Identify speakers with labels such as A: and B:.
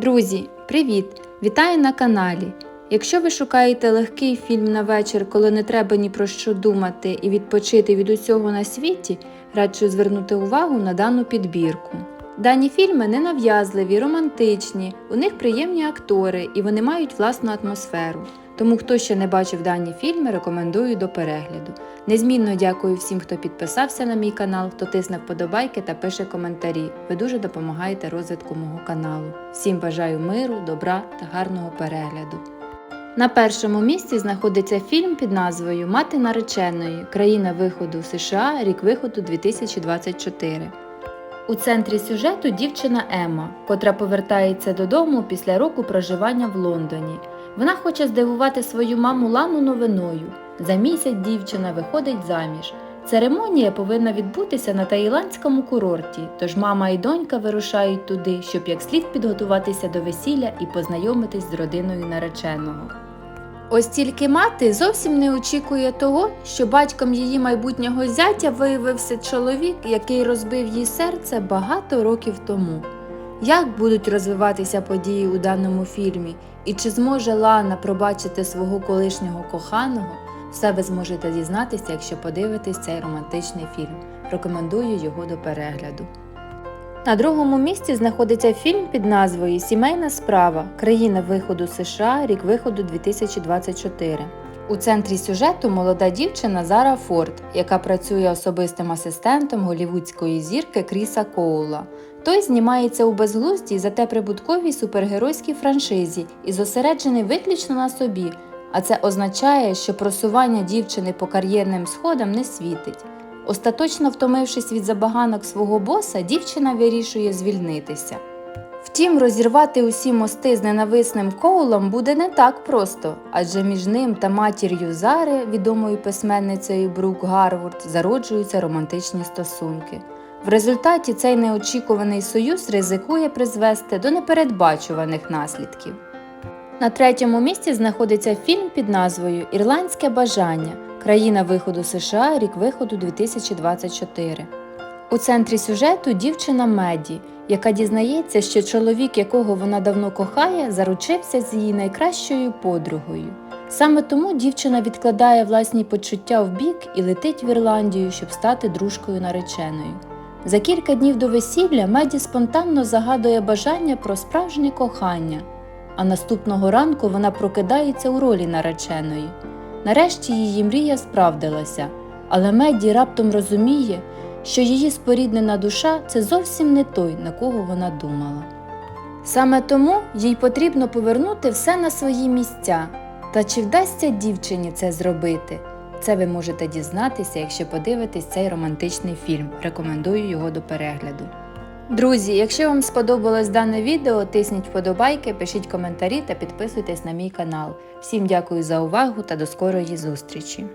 A: Друзі, привіт! Вітаю на каналі! Якщо ви шукаєте легкий фільм на вечір, коли не треба ні про що думати і відпочити від усього на світі, раджу звернути увагу на дану підбірку. Дані фільми ненав'язливі, романтичні, у них приємні актори і вони мають власну атмосферу. Тому хто ще не бачив дані фільми, рекомендую до перегляду. Незмінно дякую всім, хто підписався на мій канал, хто тисне вподобайки та пише коментарі. Ви дуже допомагаєте розвитку мого каналу. Всім бажаю миру, добра та гарного перегляду. На першому місці знаходиться фільм під назвою Мати нареченої. Країна виходу США, рік виходу 2024. У центрі сюжету дівчина Емма, котра повертається додому після року проживання в Лондоні. Вона хоче здивувати свою маму Лану новиною. За місяць дівчина виходить заміж. Церемонія повинна відбутися на таїландському курорті, тож мама і донька вирушають туди, щоб як слід підготуватися до весілля і познайомитись з родиною нареченого. Ось тільки мати зовсім не очікує того, що батьком її майбутнього зятя виявився чоловік, який розбив їй серце багато років тому. Як будуть розвиватися події у даному фільмі, і чи зможе Лана пробачити свого колишнього коханого, все ви зможете дізнатися, якщо подивитесь цей романтичний фільм. Рекомендую його до перегляду. На другому місці знаходиться фільм під назвою Сімейна справа. Країна виходу США, рік виходу 2024. У центрі сюжету молода дівчина Зара Форд, яка працює особистим асистентом голівудської зірки Кріса Коула. Той знімається у безглуздій, зате прибутковій супергеройській франшизі і зосереджений виключно на собі. А це означає, що просування дівчини по кар'єрним сходам не світить. Остаточно втомившись від забаганок свого боса, дівчина вирішує звільнитися. Втім, розірвати усі мости з ненависним Коулом буде не так просто, адже між ним та матір'ю Зари, відомою письменницею Брук Гарвард, зароджуються романтичні стосунки. В результаті цей неочікуваний союз ризикує призвести до непередбачуваних наслідків. На третьому місці знаходиться фільм під назвою Ірландське бажання. Країна виходу США, рік виходу 2024. У центрі сюжету дівчина Меді, яка дізнається, що чоловік, якого вона давно кохає, заручився з її найкращою подругою. Саме тому дівчина відкладає власні почуття в бік і летить в Ірландію, щоб стати дружкою нареченою. За кілька днів до весілля Меді спонтанно загадує бажання про справжнє кохання, а наступного ранку вона прокидається у ролі нареченої. Нарешті її мрія справдилася, але Меді раптом розуміє, що її споріднена душа це зовсім не той, на кого вона думала. Саме тому їй потрібно повернути все на свої місця. Та чи вдасться дівчині це зробити? Це ви можете дізнатися, якщо подивитесь цей романтичний фільм. Рекомендую його до перегляду. Друзі, якщо вам сподобалось дане відео, тисніть вподобайки, пишіть коментарі та підписуйтесь на мій канал. Всім дякую за увагу та до скорої зустрічі!